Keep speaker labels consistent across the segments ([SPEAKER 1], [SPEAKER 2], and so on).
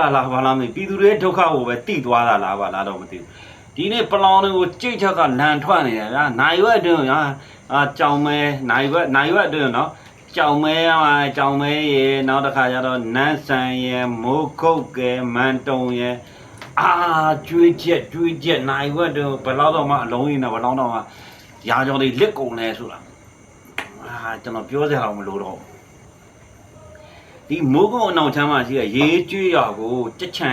[SPEAKER 1] လာလာဘာလားမသိပြည်သူတွေဒုက္ခကိုပဲတိသွားတာလားဘာလားတော့မသိဘူးဒီနေ့ပလောင်တွေကိုကြိတ်ချက်ကလန်ထွက်နေတယ်ဗျာနိုင်ရွက်အတွင်းညာအာကြောင်မဲနိုင်ရွက်နိုင်ရွက်အတွင်းနော်ကြောင်မဲอ่ะကြောင်မဲရေနောက်တစ်ခါကျတော့နန်းဆန်ရေမိုးခုတ်ကဲမန်တုံရေအာကျွေးချက်ကျွေးချက်နိုင်ရွက်အတွင်းဘယ်လောက်တော့မှအလုံးကြီးနဲ့ဘယ်လောက်တော့မှရာကြောင်တွေလက်ကုန်လဲဆိုတာအာကျွန်တော်ပြောစရာတော့မလိုတော့ဘူး ဒီမိုးကုတ်အနောက်ချမ်းမှာရှိတဲ့ရေးကျွေးရွာကိုကြက်ချံ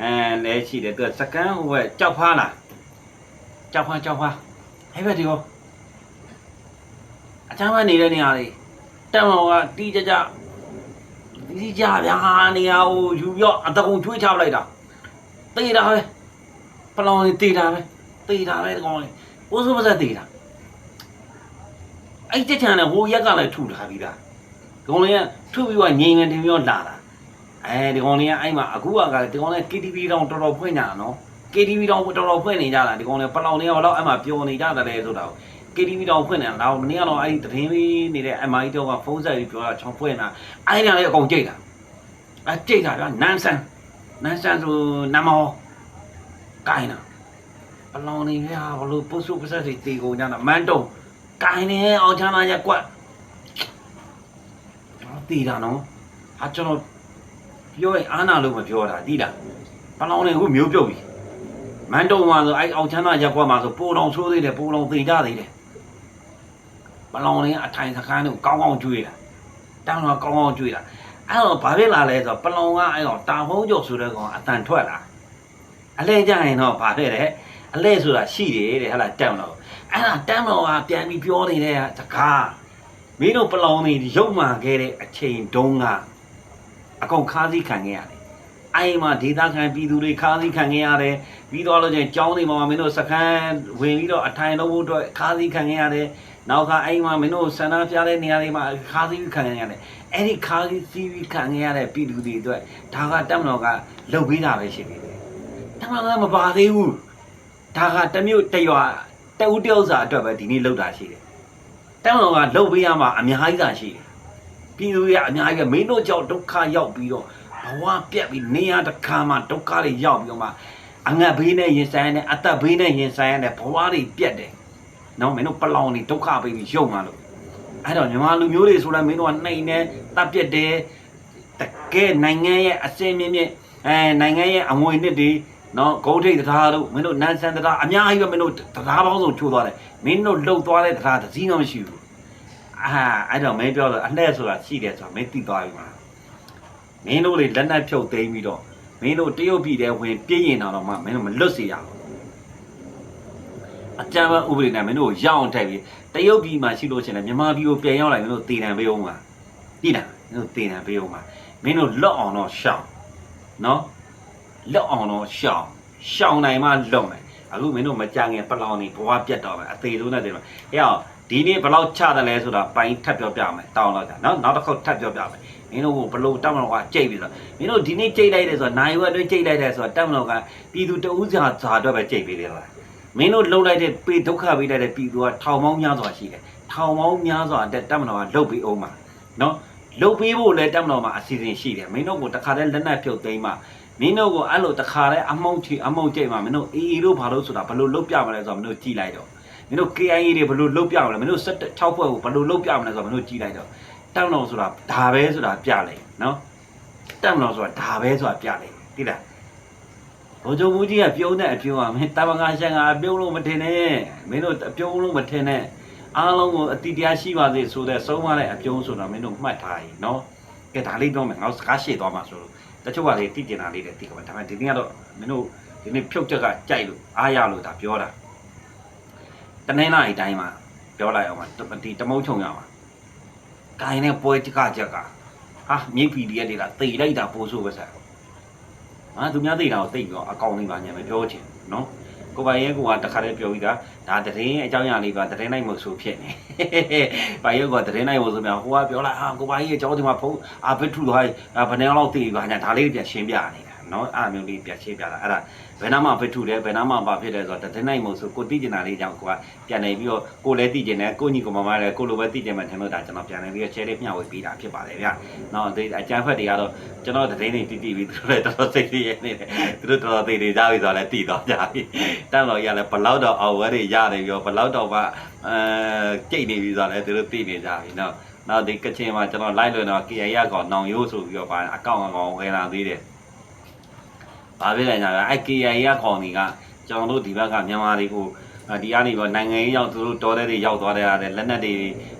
[SPEAKER 1] အဲလဲရှိတယ်သူကစကန်ဟိုဘက်ကြောက်ဖားလားကြောက်ဖားကြောက်ဖားဟဲ့ဘက်ဒီကောအချမ်းမနေတဲ့နေရာလေးတက်မောကတီးကြကြတီးကြဗျာနေရာကိုယူပြီးတော့အတကုံချွေးချပလိုက်တာတေးတာပဲပလောင်လေးတေးတာပဲတေးတာပဲဒီကောင်လေးဘိုးစုပါစက်တေးတာအဲ့ကြက်ချံနဲ့ဟိုရက်ကလည်းထူထားပြီးသားဒီကောင်လေးက ထုပြီးတော့ငိန်ငန်တင်ပြီးတော့လာတာအဲဒီကောင်လေးကအဲ့မှာအခုကကဒီကောင်လေး KTV တောင်တော်တော်ဖွင့်ကြတာနော် KTV တောင်တော်တော်ဖွင့်နေကြတာဒီကောင်လေးပလောင်လေးကတော့အဲ့မှာပျော်နေကြတယ်လေဆိုတာကို KTV တောင်ဖွင့်နေတာတော့မနေ့ကတော့အဲ့ဒီသတင်းလေးနေတဲ့ MI တော့ကဖုန်းဆက်ပြီးပြောတာချောင်းဖွင့်တာအဲ့ဒီကလေးအကုန်ကြိတ်တာအဲ့ကြိတ်တာကနန်းဆန်နန်းဆန်ဆိုနမောကိုင်းတာပလောင်လေးကဘလို့ပုစုပစက်တွေတေကုန်ကြတာမန်တုံကိုင်းနေအောင်ချမ်းသာရက်ကွက်ကျွန် တော်တည်တာနော်ဟာကျွန်တော်ပြောရင်အာနာလို့မပြောတာတည်တာပလောင်နေခုမျိုးပြုတ်ပြီမန်တုံမှာဆိုအဲ့အောင်ချမ်းသာရက်ကွက်မှာဆိုပိုတော်ဆိုးသေးတယ်ပိုတော်သိကြသေးတယ်ပလောင်နေအထိုင်စခန်းကိုကောင်းကောင်းကျွေးတာတောင်းတော့ကောင်းကောင်းကျွေးတာအဲ့တော့ဘာဖြစ်လာလဲဆိုတော့ပလောင်ကအဲ့တော့တာဖုံးကျော်ဆိုတဲ့ကောင်အတန်ထွက်လာအလဲကြရင်တော့ဘာဖြစ်လဲအလဲဆိုတာရှိတယ်တဲ့ဟဲ့လားတန်တော့အဲ့ဒါတန်တော့ကပြန်ပြီးပြောနေတဲ့စကား မင်းတို့ပလောင်နေရုပ်မှန်ခဲ့တဲ့အချိန်တုန်းကအကုန်ခါးစည်းခံခဲ့ရတယ်။အဲ့မှာဒေသခံပြည်သူတွေခါးစည်းခံခဲ့ရတယ်။ပြီးတော့လို့ချင်းကျောင်းတွေမှာမင်းတို့စခန်းဝင်ပြီးတော့အထိုင်လုံးဖို့အတွက်ခါးစည်းခံခဲ့ရတယ်။နောက်ကအဲ့မှာမင်းတို့ဆန္ဒပြတဲ့နေရာတွေမှာခါးစည်းခံခဲ့ရတယ်။အဲ့ဒီခါးစည်းခံခဲ့ရတဲ့ပြည်သူတွေအတွက်ဒါကတက်မတော်ကလှုပ်ပေးတာပဲရှိသေးတယ်။တက်မတော်ကမပါသေးဘူး။ဒါကတစ်မျိုးတစ်ရွာတဦးတယောက်စာအတွက်ပဲဒီနေ့လှုပ်တာရှိတယ်။ တောင်းတော်ကလှုပ်ပေးရမှာအများကြီးသာရှိတယ်။ပြည်သူတွေကအများကြီးပဲမင်းတို့ကြောင့်ဒုက္ခရောက်ပြီးတော့ဘဝပြက်ပြီးနေရတစ်ခါမှဒုက္ခတွေရောက်ပြီးတော့မှအငတ်ဘေးနဲ့ရင်ဆိုင်ရတဲ့အသက်ဘေးနဲ့ရင်ဆိုင်ရတဲ့ဘဝတွေပြက်တယ်။နော်မင်းတို့ပလောင်တွေဒုက္ခပေးပြီးရုံမှာလို့အဲ့တော့မြန်မာလူမျိုးတွေဆိုလည်းမင်းတို့ကနှိမ်နေတပ်ပြက်တယ်တကယ်နိုင်ငံရဲ့အစင်းမြင့်မြင့်အဲနိုင်ငံရဲ့အငွေနှစ်တွေ နော်ဂုံထိတ်တရားတို့မင်းတို့နန်းဆန်တရားအများကြီးပဲမင်းတို့တရားပေါင်းစုံချိုးသွားတယ်မင်းတို့လှုပ်သွားတဲ့တရားတစ်စီးမှမရှိဘူးအာအဲ့တော့မင်းပြောတော့အလှဲ့ဆိုတာရှိတယ်ဆိုတာမင်းသိသွားပြီမလားမင်းတို့လေလက်နက်ဖြုတ်သိမ်းပြီးတော့မင်းတို့တရုတ်ပြည်တဲ့ဝင်ပြည့်ရင်တော့မှမင်းတို့မလွတ်စေရဘူးအကြမ်းဖက်ဥပဒေနဲ့မင်းတို့ကိုရအောင်ထည့်ပြီးတရုတ်ပြည်မှာရှိလို့ရှိရင်လည်းမြန်မာပြည်ကိုပြန်ရောက်လာမင်းတို့တည်တံပေးအောင်ပါတည်တံမင်းတို့တည်တံပေးအောင်ပါမင်းတို့လွတ်အောင်တော့ရှောင်းနော် လွတ်အောင်တော့ရှောင်းရှောင်းနိုင်မှလွတ်မယ်အခုမင်းတို့မကြငင်ပလောင်နေဘဝပြတ်တော့မယ်အသေးဆုံးနဲ့တည်းမှာဟဲ့အောင်ဒီနေ့ဘယ်လောက်ချတယ်လဲဆိုတာပိုင်းထပ်ပြောပြမယ်တောင်းတော့ကြာနော်နောက်တစ်ခေါက်ထပ်ပြောပြမယ်မင်းတို့ကဘလို့တက်မလို့ကကြိတ်ပြီဆိုတော့မင်းတို့ဒီနေ့ကြိတ်လိုက်တယ်ဆိုတော့နိုင်ဝက်တွေကြိတ်လိုက်တယ်ဆိုတော့တက်မလို့ကပြည်သူတဦးစာဇာအတွက်ပဲကြိတ်ပြီလေလားမင်းတို့လှုပ်လိုက်တဲ့ပေဒုက္ခပေးလိုက်တဲ့ပြည်သူကထောင်ပေါင်းများစွာရှိတယ်ထောင်ပေါင်းများစွာတဲ့တက်မလို့ကလှုပ်ပြီးအောင်ပါနော်လှုပ်ပြီးဖို့လဲတက်မလို့မှာအစီအစဉ်ရှိတယ်မင်းတို့ကတခါတည်းလက်နက်ဖြုတ်သိမ်းမှ မင်းတို့ကအဲ့လိုတခါတည်းအမုံချီအမုံကြိတ်မှမင်းတို့အေးအေးတို့ဘာလို့ဆိုတာဘလို့လှုပ်ပြမလဲဆိုတော့မင်းတို့ကြည်လိုက်တော့မင်းတို့ KIA တွေဘယ်လိုလုတ်ပြမလဲမင်းတို့6ဖွဲ့ကိုဘယ်လိုလုတ်ပြမလဲဆိုတော့မင်းတို့ကြည်လိုက်တော့တောင်းတော်ဆိုတာဒါပဲဆိုတာပြလိုက်နော်တောင်းတော်ဆိုတာဒါပဲဆိုတာပြလိုက်သိလားဘိုးချုပ်မူကြီးကပြုံးတဲ့အပြုံးကမင်းတမငါရှန်ကအပြုံးလို့မထင်နဲ့မင်းတို့အပြုံးလို့မထင်နဲ့အားလုံးကိုအတိတရားရှိပါစေဆိုတဲ့ဆုံးမတဲ့အပြုံးဆိုတော့မင်းတို့မှတ်ထားရင်နော်ကဲဒါလေးပြောမယ်ငါစကားရှေ့သွားမှာဆိုလို့ တချို့ကလေတိကျင်တာလေးတွေတိကမယ်ဒါပေမဲ့ဒီနေ့ကတော့မင်းတို့ဒီနေ့ဖြုတ်ချက်ကကြိုက်လို့အားရလို့ဒါပြောတာတနင်္လာရီတိုင်းမှာပြောလိုက်အောင်ပါဒီတမုံချုံရအောင်ကိုင်းနဲ့ပွဲကြကကြက်ကဟာမြိတ် PDF တွေကတိတ်လိုက်တာပို့ဆိုပဲဆက်ဟာသူများတိတ်တာကိုတိတ်ပြီးတော့အကောင်လေးပါညာမပြောချင်နော် ကိုပိုင်ရဲကတခါတည်းပြောပြီးသားဒါတရင်အကြောင်းအရာလေးပါတရင်နိုင်မဆိုဖြစ်နေပိုင်ရဲကတရင်နိုင်မဆိုများဟိုကပြောလိုက်ဟာကိုပိုင်ရဲအကြောင်းဒီမှာဖုန်းအာဘစ်ထူသွားဘယ်နှယောက်လောက်တိပါညာဒါလေးပြန်ရှင်းပြနေတာ နော်အားမျိုးလေးပြရှင်းပြတာအဲ့ဒါဘယ်နာမှဖစ်ထုတယ်ဘယ်နာမှဘာဖြစ်တယ်ဆိုတော့တနိုင်မို့ဆိုကိုတိကျင်တာလေးကြောင့်ကိုကပြန်နေပြီးတော့ကိုလည်းတိကျင်တယ်ကိုညီကမမလည်းကိုလိုပဲတိကျင်မှထင်လို့ဒါကျွန်တော်ပြန်နေပြီးတော့ share လေးမျှဝေပေးတာဖြစ်ပါတယ်ဗျနော်ဒီအကြမ်းဖက်တွေကတော့ကျွန်တော်သတင်းတွေတိတိပြီးသူတို့လည်းတော်တော်စိတ်ကြီးရနေတယ်သူတို့တော်တော်သိနေကြပြီဆိုတော့လည်းတည်တော့ကြပြီတန်းတော်ရလည်းဘလောက်တော့အောင်ဝဲတွေရတယ်ပြီးတော့ဘလောက်တော့မှအဲကြိတ်နေပြီဆိုတော့လည်းသူတို့သိနေကြပြီနော်နောက်ဒီကချင်မှာကျွန်တော်လိုက်လို့တော့ KI ရကောင်နောင်ရိုးဆိုပြီးတော့ဗာအကောင့်အကောင်ဝင်လာသေးတယ်။ ဘာဖြစ်လဲညာလဲအဲ့ KI ရကောင်တွေကကျွန်တော်တို့ဒီဘက်ကမြန်မာတွေကိုဒီကနေပြီးနိုင်ငံရေးရောက်သူတို့တော်တဲ့တွေရောက်သွားတဲ့အားလက်နက်တွေ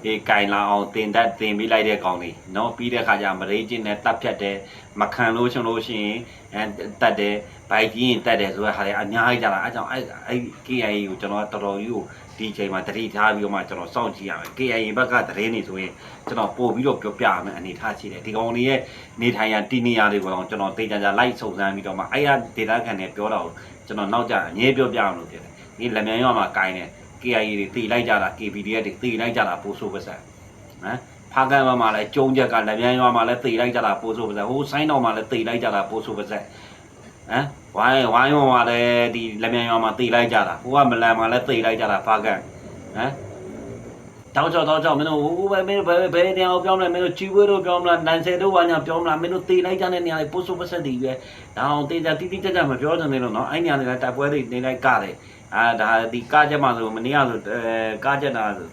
[SPEAKER 1] ဒီကင်လာအောင်တင်တတ်တင်ပြီးလိုက်တဲ့ကောင်တွေနော်ပြီးတဲ့ခါကျမရေးချင်းနဲ့တတ်ဖြတ်တယ်မခံလို့ရှင်လို့ရှိရင်အဲတတ်တယ်ဘိုက်ကြီးရင်တတ်တယ်ဆိုတဲ့ဟာတွေအများကြီးကြတာအဲကြောင့်အဲ့အဲ့ KI ကိုကျွန်တော်တော်တော်ကြီးကို ဒီအချိန်မှာတတိထားပြီးတော့မှကျွန်တော်စောင့်ကြည့်ရမယ် KI ဘက်ကသတင်းတွေဆိုရင်ကျွန်တော်ပို့ပြီးတော့ပြောပြရမယ်အနေထားရှိတယ်ဒီကောင်တွေရဲ့နေထိုင်ရတီနေရတွေကိုတော့ကျွန်တော်တေချာချာလိုက်စုံစမ်းပြီးတော့မှအဲ့ရဒေတာခံတွေပြောတာကိုကျွန်တော်နောက်ကြအငြင်းပြောပြအောင်လို့ပြောတယ်ဒီလက်မြန်ရွာမှာကိုင်းတယ် KI တွေတေလိုက်ကြတာ KPDF တွေတေလိုက်ကြတာပို့ဆိုပါစက်ဟမ်ဖားကန်မှာလည်းကျုံချက်ကလက်မြန်ရွာမှာလည်းတေလိုက်ကြတာပို့ဆိုပါစက်ဟိုဆိုင်းတော်မှာလည်းတေလိုက်ကြတာပို့ဆိုပါစက်ဟမ် ဝိုင်းဝိုင်းမှာလည်းဒီလက်မြန်ရွာမှာတေလိုက်ကြတာဟိုကမလန်မှာလည်းတေလိုက်ကြတာဖားကန်ဟမ်တောက်ချောက်တောက်ချောက်မင်းတို့ဟိုဘယ်မင်းတို့ဘယ်ဘယ်နေရာကိုပြောင်းလဲမင်းတို့ချီဝဲတို့ပြောင်းမလားနန်ဆယ်တို့ဘာညာပြောင်းမလားမင်းတို့တေလိုက်ကြတဲ့နေရာတွေပို့ဆိုပါစက်တွေပဲဒါအောင်တေကြတိတိကျကျမပြောနေလို့နော်အဲ့နေရာတွေလည်းတိုက်ပွဲတွေနေလိုက်ကြတယ်အာဒါဒီကားချက်မှာဆိုမနေ့ကဆိုအဲကားချက်တာဆို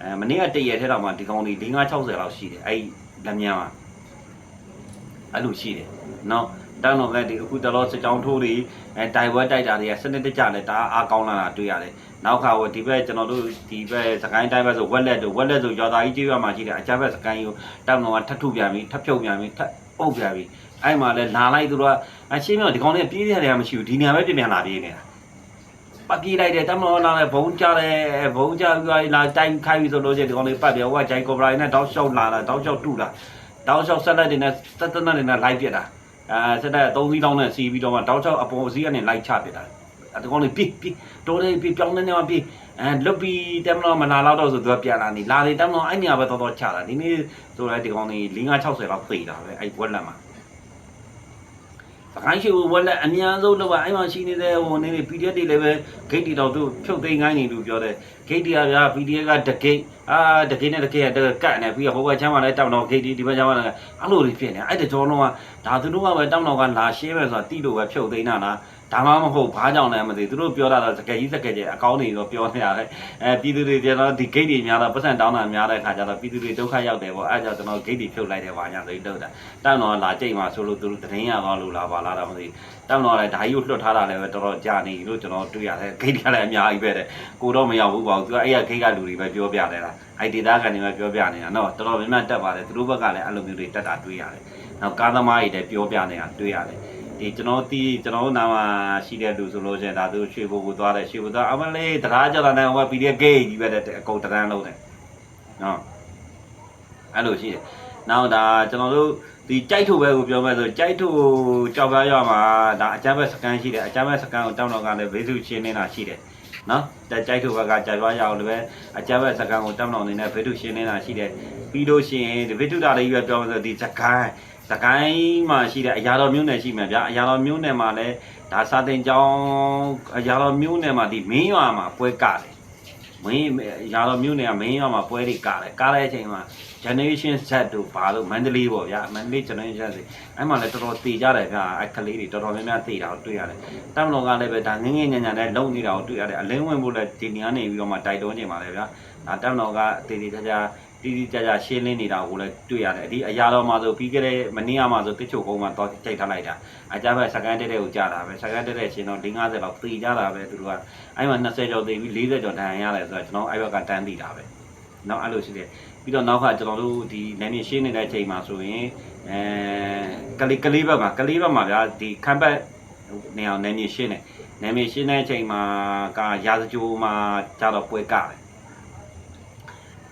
[SPEAKER 1] အဲမနေ့ကတည့်ရထဲတော့မှဒီကောင်တွေ5 60လောက်ရှိတယ်အဲ့လက်မြန်မှာအဲ့လိုရှိတယ်နော် တောင်းတော့ကဒီအခုတလောစကြောင်းထိုးတွေအဲတိုင်ပွဲတိုက်တာတွေကစနစ်တကျနဲ့ဒါအားကောင်းလာတာတွေ့ရတယ်နောက်ခါဟိုဒီဘက်ကျွန်တော်တို့ဒီဘက်စကိုင်းတိုင်းဘက်ဆိုဝက်လက်တို့ဝက်လက်ဆိုရော်သားကြီးကျေးရွာမှာရှိတယ်အကြမ်းဘက်စကိုင်းကိုတောင်းတော့ကထပ်ထုပြန်ပြီးထပ်ဖြုတ်ပြန်ပြီးထပ်အုပ်ပြန်ပြီးအဲ့မှာလဲလာလိုက်သူတို့ကအရှင်းမြောက်ဒီကောင်တွေကပြေးရတယ်မရှိဘူးဒီနေရာပဲပြင်ပြန်လာပြေးနေတာပတ်ပြေးလိုက်တယ်တမလို့လာတယ်ဘုံကြတယ်ဘုံကြပြီးလာတိုင်ခိုင်းပြီးဆိုလို့ရှိရင်ဒီကောင်လေးပတ်ပြဟိုကဂျိုင်ကိုဘရိုင်းနဲ့တောက်လျှောက်လာတာတောက်လျှောက်တူတာတောက်လျှောက်ဆက်လက်တွေနဲ့တက်တက်နဲ့နဲ့လိုက်ပြတာ အဲဆက်လက်3စီးတောင်းနဲ့စီးပြီးတော့မှတောက်လျှောက်အပေါ်စီးကနေလိုက်ချပြတာဒီကောင်လေးပြေးပြေးတိုးတယ်ပြေးပြောင်းနေနေမှပြေးအဲလွတ်ပြီးတမလို့မလာတော့ဆိုသူကပြန်လာနေလာတယ်တမလို့အဲ့နေရာပဲတော်တော်ချတာဒီနေ့ဆိုလိုက်ဒီကောင်လေး5 60လောက်သိတာပဲအဲ့ဝက်လက်မှာ စကိုင်းရှိဝက်လက်အများဆုံးတော့အဲ့မှာရှိနေတဲ့ဟိုနေနေ PDF တွေလည်းပဲဂိတ်တီတော်တို့ဖြုတ်သိမ်းခိုင်းနေလို့ပြောတယ်ဂိတ်တီကဗျာ PDF ကတဂိတ်အာတဂိတ်နဲ့တဂိတ်ကတကတ်နေပြီးတော့ဟိုဘက်ချမ်းမှာလည်းတောင်းတော့ဂိတ်တီဒီဘက်ချမ်းမှာလည်းအဲ့လိုတွေဖြစ်နေအဲ့တကြောလုံးကဒါသူတို့ကပဲတောင်းတော့ကလာရှင်းပဲဆိုတာတိလို့ပဲဖြုတ်သိမ်းတာလား ဒါမှမဟုတ်ဘာကြောင့်လဲမသိသူတို့ပြောတာတော့စကယ်ကြီးစကယ်ကြီးအကောင်းနေတော့ပြောနေရတယ်အဲပြည်သူတွေကျတော့ဒီ gate တွေများတော့ပတ်စံတောင်းတာများတဲ့ခါကျတော့ပြည်သူတွေဒုက္ခရောက်တယ်ပေါ့အဲကြောင့်ကျွန်တော် gate တွေဖြုတ်လိုက်တယ်ပါညာဆိုပြီးလောက်တာတောင်းတော့လာကြိတ်မှာဆိုလို့သူတို့သတင်းရသွားလို့လားပါလားတော့မသိတောင်းတော့လည်းဓာကြီးကိုလွတ်ထားတာလည်းပဲတော်တော်ကြာနေလို့ကျွန်တော်တွေ့ရတယ် gate ကလည်းအများကြီးပဲတဲ့ကိုတော့မရောက်ဘူးပေါ့သူကအဲ့ရ gate ကလူတွေပဲပြောပြတယ်လားအဲ့ဒေတာကနေပဲပြောပြနေတာနော်တော်တော်များများတက်ပါတယ်သူတို့ဘက်ကလည်းအဲ့လိုမျိုးတွေတက်တာတွေ့ရတယ်နောက်ကားသမားတွေလည်းပြောပြနေတာတွေ့ရတယ် ဒီကျွန်တော်တီးကျွန်တော်နာမှာရှိတဲ့လူဆိုလို့ရှိရင်ဒါသူရွှေဘိုကိုသွားတယ်ရွှေဘိုသွားအမလေးတရားကြတာနဲ့ဟိုက PDF ဂိတ်ကြီးပဲတဲ့အကုန်တန်းလုံးတယ်နော်အဲ့လိုရှိတယ်နောက်ဒါကျွန်တော်တို့ဒီကြိုက်ထုတ်ပဲကိုပြောမယ်ဆိုကြိုက်ထုတ်ကြောက်ကားရမှာဒါအကြမ်းဖက်စကန်ရှိတယ်အကြမ်းဖက်စကန်ကိုတောင်းတော့ကလည်းဘေးစုချင်းနေတာရှိတယ်နော်တဲ့ကြိုက်ထုတ်ဘက်ကကြိုက်သွားရအောင်လည်းပဲအကြမ်းဖက်စကန်ကိုတောင်းတော့နေနဲ့ဘေးစုရှင်းနေတာရှိတယ်ပြီးလို့ရှိရင်ဒီဘေးစုတာလေးပဲပြောမယ်ဆိုဒီစကန် စကိုင်းမှာရှိတဲ့အရာတော်မျိုးနယ်ရှိမှာဗျာအရာတော်မျိုးနယ်မှာလည်းဒါစာတင်ကျောင်းအရာတော်မျိုးနယ်မှာဒီမင်းရွာမှာပွဲကတယ်မင်းအရာတော်မျိုးနယ်ကမင်းရွာမှာပွဲတွေကတယ်ကားတဲ့အချိန်မှာ generation Z တို့ဘာလို့မန္တလေးပေါ့ဗျာမန္တလေး generation Z အဲ့မှာလည်းတော်တော်တည်ကြတယ်ဗျာအဲ့ကလေးတွေတော်တော်များများတည်တာကိုတွေ့ရတယ်တမ်လောကလည်းပဲဒါငငယ်ညံ့ညံ့နဲ့လုံနေတာကိုတွေ့ရတယ်အလင်းဝင်ဖို့လည်းဒီနေရာနေပြီးတော့မှတိုက်တွန်းနေပါလေဗျာဒါတမ်လောကတည်တည်ကြကြ တိတိကျကျရှင်းလင်းနေတာကိုလည်းတွေ့ရတယ်ဒီအရာတော်မှာဆိုပြီးခဲ့တဲ့မနေ့ကမှဆိုတစ်ချုပ်ကုန်းမှာတော့ကြိုက်ထားလိုက်တာအကြမ်းဖက်စကန်တက်တဲ့ကိုကြာတာပဲစကန်တက်တဲ့ရှင်တော့၄50လောက်တေကြတာပဲသူတို့ကအဲ့မှာ20ကျော်တေပြီး40ကျော်တန်ရတယ်ဆိုတော့ကျွန်တော်အဲ့ဘက်ကတန်းသိတာပဲနောက်အဲ့လိုရှိတယ်ပြီးတော့နောက်ကကျွန်တော်တို့ဒီနိုင်နေရှင်းနေတဲ့အချိန်မှာဆိုရင်အဲကလေးကလေးဘက်မှာကလေးဘက်မှာဗျာဒီခံပတ်နေအောင်နိုင်နေရှင်းနေနိုင်နေရှင်းတဲ့အချိန်မှာကရာဇကြိုးမှာကြာတော့ပွဲကတယ်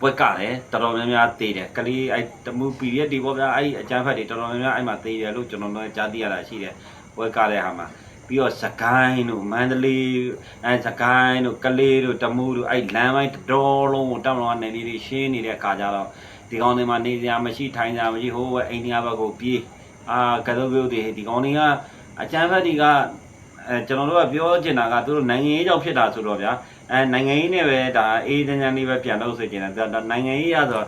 [SPEAKER 1] ပွဲကတယ်တော်တော်များများသေးတယ်ကလေးအဲ့တမူ period ဒီပေါ့ဗျာအဲ့အကျန်းဖက်တွေတော်တော်များများအဲ့မှာသေးတယ်လို့ကျွန်တော်တို့ကြားသိရတာရှိတယ်ပွဲကတဲ့ဟာမှာပြီးတော့စကိုင်းတို့မန္တလေးအဲစကိုင်းတို့ကလေးတို့တမူတို့အဲ့လမ်းပိုင်းတော်လုံးကိုတောင်းတော့နေနေရှင်းနေတဲ့အခါကျတော့ဒီကောင်းတွေမှာနေစရာမရှိထိုင်စရာမရှိဟိုးဘက်အိန္ဒိယဘက်ကိုပြေးအာကတုတ်ပြုတ်တွေဒီကောင်တွေကအကြမ်းဖက်တွေကအဲကျွန်တော်တို့ကပြောချင်တာကသူတို့နိုင်ငံရေးကြောင့်ဖြစ်တာဆိုတော့ဗျာ အဲနိုင်ငံရေးနဲ့ပဲဒါအေးတန်းတန်းလေးပဲပြန်လို့ဆိုချင်တယ်ဒါနိုင်ငံရေးရဆို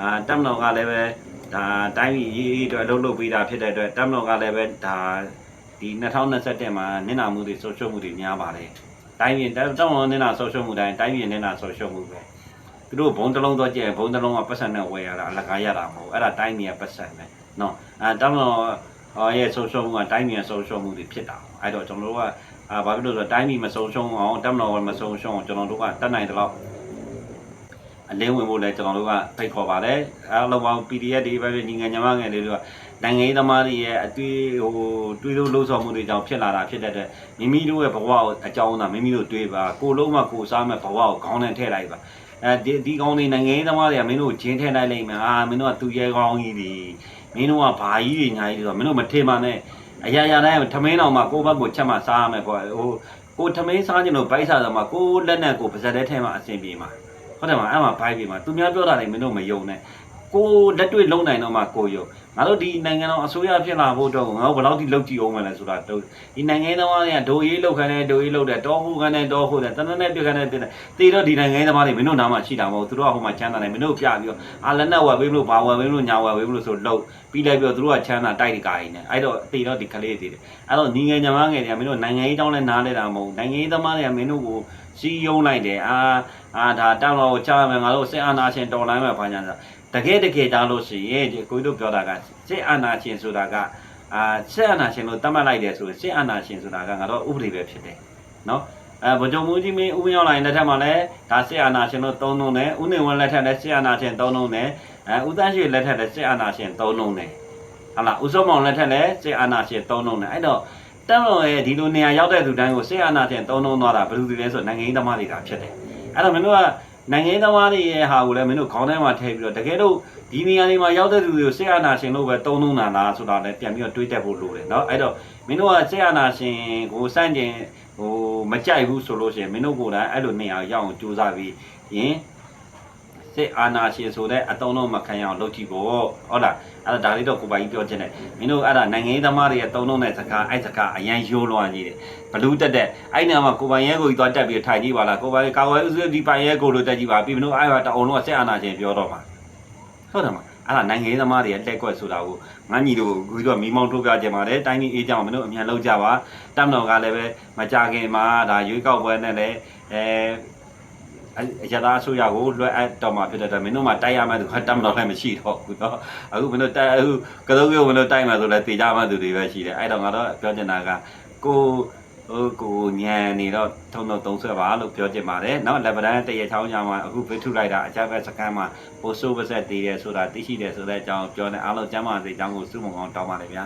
[SPEAKER 1] အာတက်မတော်ကလည်းပဲဒါတိုင်းပြည်ရေးအတွက်လှုပ်လှုပ်ပေးတာဖြစ်တဲ့အတွက်တက်မတော်ကလည်းပဲဒါဒီ2021မှာနင်နာမှုတွေဆိုရှုံမှုတွေများပါတယ်တိုင်းပြည်တက်မတော်နင်နာဆိုရှုံမှုတိုင်းတိုင်းပြည်နင်နာဆိုရှုံမှုပဲသူတို့ဘုံတစ်လုံးတော့ကျဲဘုံတစ်လုံးကပတ်စံနဲ့ဝယ်ရတာအလကားရတာမဟုတ်အဲ့ဒါတိုင်းပြည်ကပတ်စံပဲနော်အဲတောင်းတော့ရဲ့ဆုံးရှုံးမှုကတိုင်းပြည်ရဲ့ဆုံးရှုံးမှုတွေဖြစ်တာအဲ့တော့ကျွန်တော်တို့က အာဘာဖြစ်လို့လဲဆိုတော့တိုင်းပြည်မဆုံးရှုံးအောင်တောင်းတော့မဆုံးရှုံးအောင်ကျွန်တော်တို့ကတတ်နိုင်တဲ့လောက်အလင်းဝင်ဖို့လဲကျွန်တော်တို့ကဖိတ်ခေါ်ပါတယ်အားလုံးပေါင်း PDF တွေပဲညီငယ်ညီမငယ်လေးတွေကနိုင်ငံရေးသမားတွေရဲ့အတွေ့ဟိုတွေးလို့လှုပ်ဆောင်မှုတွေကြောင့်ဖြစ်လာတာဖြစ်တဲ့အတွက်မိမိတို့ရဲ့ဘဝကိုအကြောင်းသာမိမိတို့တွေးပါကိုလုံးမကိုစားမဲ့ဘဝကိုခေါင်းနဲ့ထည့်လိုက်ပါအဲဒီဒီကောင်းနေနိုင်ငံရေးသမားတွေကမင်းတို့ဂျင်းထဲလိုက်လိုက်မယ်အာမင်းတို့ကသူရဲကောင်းကြီးတွေမင်းတို့ကဘာကြီးတွေညာကြီးတွေဆိုမင်းတို့မထင်ပါနဲ့ အရာရာတိုင်းထမင်းတော်မှာကိုယ့်ဘက်ကိုချက်မှစားရမယ်ပေါ့ဟိုကိုထမင်းစားခြင်းလို့ဘိုက်စားတယ်မှာကိုလက်နဲ့ကိုပါဇက်တဲ့ထဲမှာအဆင်ပြေမှာဟုတ်တယ်မအဲ့မှာဘိုက်ပြေမှာသူများပြောတာတွေမင်းတို့မယုံနဲ့ ကိုလက်တွေ့လုံနိုင်တော့မှကိုယုံငါတို့ဒီနိုင်ငံတော်အစိုးရဖြစ်လာဖို့အတွက်ငါတို့ဘယ်လောက်ထိလုပ်ကြည့်အောင်မလဲဆိုတာတော့ဒီနိုင်ငံသမားတွေကဒိုရေးလောက်ခန်းနဲ့ဒိုရေးလောက်တဲ့တောဟုခန်းနဲ့တောဟုတဲ့တနက်နဲ့ပြခန်းနဲ့ပြတဲ့တေတော့ဒီနိုင်ငံသမားတွေမင်းတို့နားမှာရှိတာမဟုတ်သူတို့ကဟိုမှာချမ်းသာတယ်မင်းတို့ပြပြီးတော့အာလက်နဲ့ဝယ်ပေးမလို့ဘာဝယ်ပေးမလို့ညာဝယ်ပေးမလို့ဆိုလို့ပြီးလိုက်ပြီးတော့သူတို့ကချမ်းသာတိုက်တကာကြီးနဲ့အဲ့တော့တေတော့ဒီကလေးတွေအဲ့တော့ညီငယ်ညီမငယ်တွေကမင်းတို့နိုင်ငံရေးတောင်းလဲနားလဲတာမဟုတ်နိုင်ငံရေးသမားတွေကမင်းတို့ကို စီးယုံလိုက်တယ်အာအာဒါတောင်းတော့ချရမယ်ငါတို့စစ်အာဏာရှင်တော်လိုင်းမှာဘာညာတကယ်တကယ်တောင်းလို့ရှိရင်ဒီကိုတို့ပြောတာကစစ်အာဏာရှင်ဆိုတာကအာစစ်အာဏာရှင်လို့တတ်မှတ်လိုက်တယ်ဆိုရင်စစ်အာဏာရှင်ဆိုတာကငါတို့ဥပဒေပဲဖြစ်တယ်နော်အဲဗကြုံမူကြီးမင်းဥပယောင်းလိုင်းလက်ထက်မှာလည်းဒါစစ်အာဏာရှင်လို့သုံးလုံးတယ်ဥနေဝန်လက်ထက်လည်းစစ်အာဏာရှင်သုံးလုံးတယ်အဲဥသန်းရှိလက်ထက်လည်းစစ်အာဏာရှင်သုံးလုံးတယ်ဟာလားဥစောမောင်လက်ထက်လည်းစစ်အာဏာရှင်သုံးလုံးတယ်အဲ့တော့ တက်တော်ရဲ့ဒီလိုနေရာရောက်တဲ့သူတိုင်းကိုစစ်အာဏာရှင်သုံးလုံးသွားတာဘယ်လိုတွေလဲဆိုနိုင်ငံရေးသမားတွေဒါဖြစ်တယ်အဲ့တော့မင်းတို့ကနိုင်ငံရေးသမားတွေရဲ့ဟာကိုလည်းမင်းတို့ခေါင်းထဲမှာထည့်ပြီးတော့တကယ်လို့ဒီနေရာတွေမှာရောက်တဲ့သူတွေကိုစစ်အာဏာရှင်လို့ပဲသုံးလုံးတာလားဆိုတာလည်းပြန်ပြီးတော့တွေးတက်ဖို့လိုတယ်เนาะအဲ့တော့မင်းတို့ကစစ်အာဏာရှင်ကိုစန့်ကျင်ဟိုမကြိုက်ဘူးဆိုလို့ရှိရင်မင်းတို့ကိုယ်တိုင်အဲ့လိုနေရာရောက်အောင်ကြိုးစားပြီးရင် စစ်အာဏာရှင်ဆိုတဲ့အတုံးလုံးမခံရအောင်လုပ်ကြည့်ဖို့ဟုတ်လားအဲ့ဒါဒါလေးတော့ကိုပိုင်ကြီးပြောချင်တယ်မင်းတို့အဲ့ဒါနိုင်ငံရေးသမားတွေရဲ့တုံးလုံးတဲ့စကားအဲ့စကားအရန်ရိုးလွှမ်းကြီးတယ်ဘလူးတက်တဲ့အဲ့နေရာမှာကိုပိုင်ရဲကိုကြီးသွားတက်ပြီးထိုင်ကြည့်ပါလားကိုပိုင်ကာဝယ်ဥစ္စာဒီပိုင်ရဲကိုလို့တက်ကြည့်ပါပြီးမလို့အဲ့ဒါတအုံလုံးကစစ်အာဏာရှင်ပြောတော့မှာဟုတ်တယ်မအဲ့ဒါနိုင်ငံရေးသမားတွေရဲ့လက်ကွက်ဆိုတာကိုငန်းကြီးတို့ကိုတို့ကမီးမောင်းထုတ်ပြကြပါတယ်တိုင်းပြည်အေးကြောင်မင်းတို့အမြန်လောက်ကြပါတပ်မတော်ကလည်းပဲမကြခင်မှာဒါရွေးကောက်ပွဲနဲ့လည်းအဲ အရသာဆိုရကိုလွှဲအပ်တော့မှာဖြစ်တဲ့အတွက်မင်းတို့မှတိုက်ရမှသူကတတ်မတော်လည်းမရှိတော့ဘူးเนาะအခုမင်းတို့တိုက်အခုကတုံးရုံမင်းတို့တိုက်မှဆိုလည်းတေကြမှသူတွေပဲရှိတယ်အဲ့တော့ငါတော့ပြောချင်တာကကိုဟိုကိုညံနေတော့ထုံတော့သုံးဆွဲပါလို့ပြောချင်ပါတယ်เนาะလက်ပဒန်းတရချောင်းညမှာအခုဖိထုလိုက်တာအကြမ်းဖက်စကမ်းမှာပိုဆိုးပါဆက်တည်တယ်ဆိုတာသိရှိတယ်ဆိုတဲ့အကြောင်းပြောနေအားလုံးကျမ်းမာစေအကြောင်းကိုစုမုံအောင်တောင်းပါတယ်ဗျာ